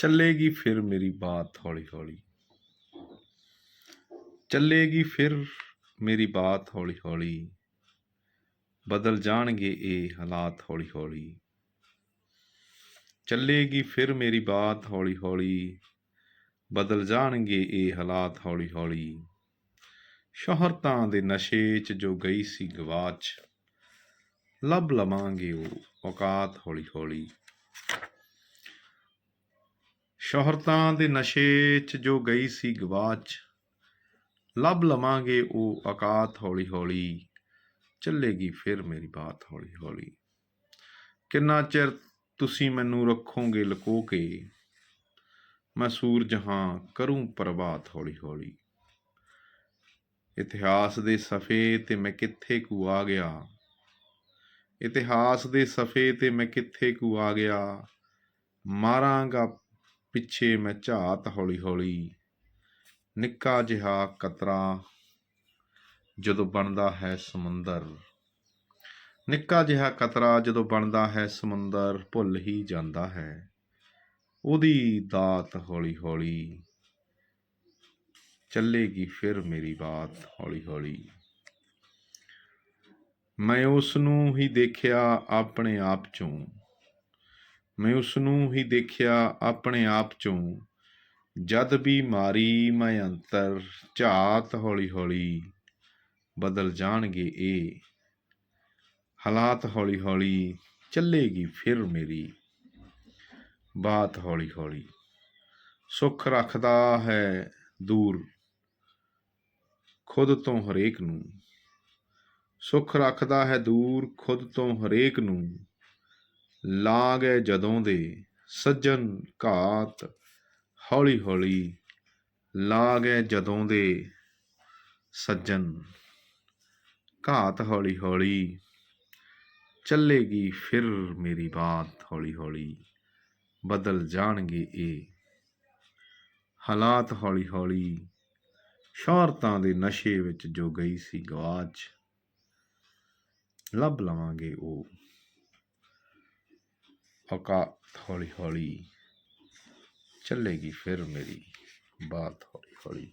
ਚੱਲੇਗੀ ਫਿਰ ਮੇਰੀ ਬਾਤ ਹੌਲੀ ਹੌਲੀ। ਚੱਲੇਗੀ ਫਿਰ ਮੇਰੀ ਬਾਤ ਹੌਲੀ ਹੌਲੀ। ਬਦਲ ਜਾਣਗੇ ਇਹ ਹਾਲਾਤ ਹੌਲੀ ਹੌਲੀ। ਚੱਲੇਗੀ ਫਿਰ ਮੇਰੀ ਬਾਤ ਹੌਲੀ ਹੌਲੀ। ਬਦਲ ਜਾਣਗੇ ਇਹ ਹਾਲਾਤ ਹੌਲੀ ਹੌਲੀ। ਸ਼ੋਹਰਤਾਂ ਦੇ ਨਸ਼ੇ 'ਚ ਜੋ ਗਈ ਸੀ ਗਵਾਚ। ਲੱਭ ਲਵਾਂਗੇ ਉਹ ਔਕਾਤ ਹੌਲੀ ਹੌਲੀ। ਸ਼ੋਹਰਤਾਂ ਦੇ ਨਸ਼ੇ 'ਚ ਜੋ ਗਈ ਸੀ ਗਵਾਚ, ਲੱਭ ਲਵਾਂਗੇ ਉਹ ਔਕਾਤ ਹੌਲੀ ਹੌਲੀ ਚੱਲੇਗੀ ਫਿਰ ਮੇਰੀ ਬਾਤ ਹੌਲੀ ਹੌਲੀ ਕਿੰਨਾ ਚਿਰ ਤੁਸੀਂ ਮੈਨੂੰ ਰੱਖੋਗੇ ਲੁਕੋ ਕੇ ਮੈਂ ਸੂਰਜ ਹਾਂ ਕਰੂੰ ਪ੍ਰਭਾਤ ਹੌਲੀ ਹੌਲੀ ਇਤਿਹਾਸ ਦੇ ਸਫੇ ਤੇ ਮੈਂ ਕਿੱਥੇ ਕੂ ਆ ਗਿਆ? ਇਤਿਹਾਸ ਦੇ ਸਫੇ ਤੇ ਮੈਂ ਕਿੱਥੇ ਕੂ ਆ ਗਿਆ? ਮਾਰਾਂਗਾ ਪਿੱਛੇ ਮੈਂ ਝਾਤ ਹੌਲੀ ਹੌਲੀ। ਨਿੱਕਾ ਜਿਹਾ ਕਤਰਾ ਜਦੋਂ ਬਣਦਾ ਹੈ ਸਮੁੰਦਰ। ਨਿੱਕਾ ਜਿਹਾ ਕਤਰਾ ਜਦੋਂ ਬਣਦਾ ਹੈ ਸਮੁੰਦਰ, ਭੁੱਲ ਹੀ ਜਾਂਦਾ ਹੈ। ਉਹਦੀ ਦਾਤ ਹੌਲੀ ਹੌਲੀ ਚੱਲੇਗੀ ਫਿਰ ਮੇਰੀ ਬਾਤ ਹੌਲੀ ਹੌਲੀ। ਮੈਂ ਉਸ ਨੂੰ ਹੀ ਦੇਖਿਆ ਆਪਣੇ ਆਪ ਚੋਂ। ਮੈਂ ਉਸ ਨੂੰ ਹੀ ਦੇਖਿਆ ਆਪਣੇ ਆਪ ਚੋਂ। ਜਦ ਵੀ ਮਾਰੀ ਮੈਂ ਅੰਤਰ, ਝਾਤ ਹੌਲੀ ਹੌਲੀ ਬਦਲ ਜਾਣਗੇ ਇਹ। ਹਾਲਾਤ ਹੌਲੀ ਹੌਲੀ ਚੱਲੇਗੀ ਫਿਰ ਮੇਰੀ। ਬਾਤ ਹੌਲੀ ਹੌਲੀ ਸੁੱਖ ਰੱਖਦਾ ਹੈ ਦੂਰ। ਖੁਦ ਤੋਂ ਹਰੇਕ ਨੂੰ। ਸੁੱਖ ਰੱਖਦਾ ਹੈ ਦੂਰ, ਖੁਦ ਤੋਂ ਹਰੇਕ ਨੂੰ। ਲਾ ਗਏ ਜਦੋਂ ਦੇ ਸੱਜਣ ਘਾਤ ਹੌਲੀ ਹੌਲੀ ਲਾ ਗਏ ਜਦੋਂ ਦੇ ਸੱਜਣ ਘਾਤ ਹੌਲੀ ਹੌਲੀ ਚੱਲੇਗੀ ਫਿਰ ਮੇਰੀ ਬਾਤ ਹੌਲੀ ਹੌਲੀ ਬਦਲ ਜਾਣਗੇ ਇਹ ਹਾਲਾਤ ਹੌਲੀ ਹੌਲੀ ਸ਼ੌਹਰਤਾਂ ਦੇ ਨਸ਼ੇ ਵਿੱਚ ਜੋ ਗਈ ਸੀ ਗਵਾਚ, ਲੱਭ ਲਵਾਂਗੇ ਉਹ। ਔਕਾਤ ਹੌਲੀ ਹੌਲੀ ਚੱਲੇਗੀ ਫਿਰ ਮੇਰੀ ਬਾਤ ਹੌਲੀ ਹੌਲੀ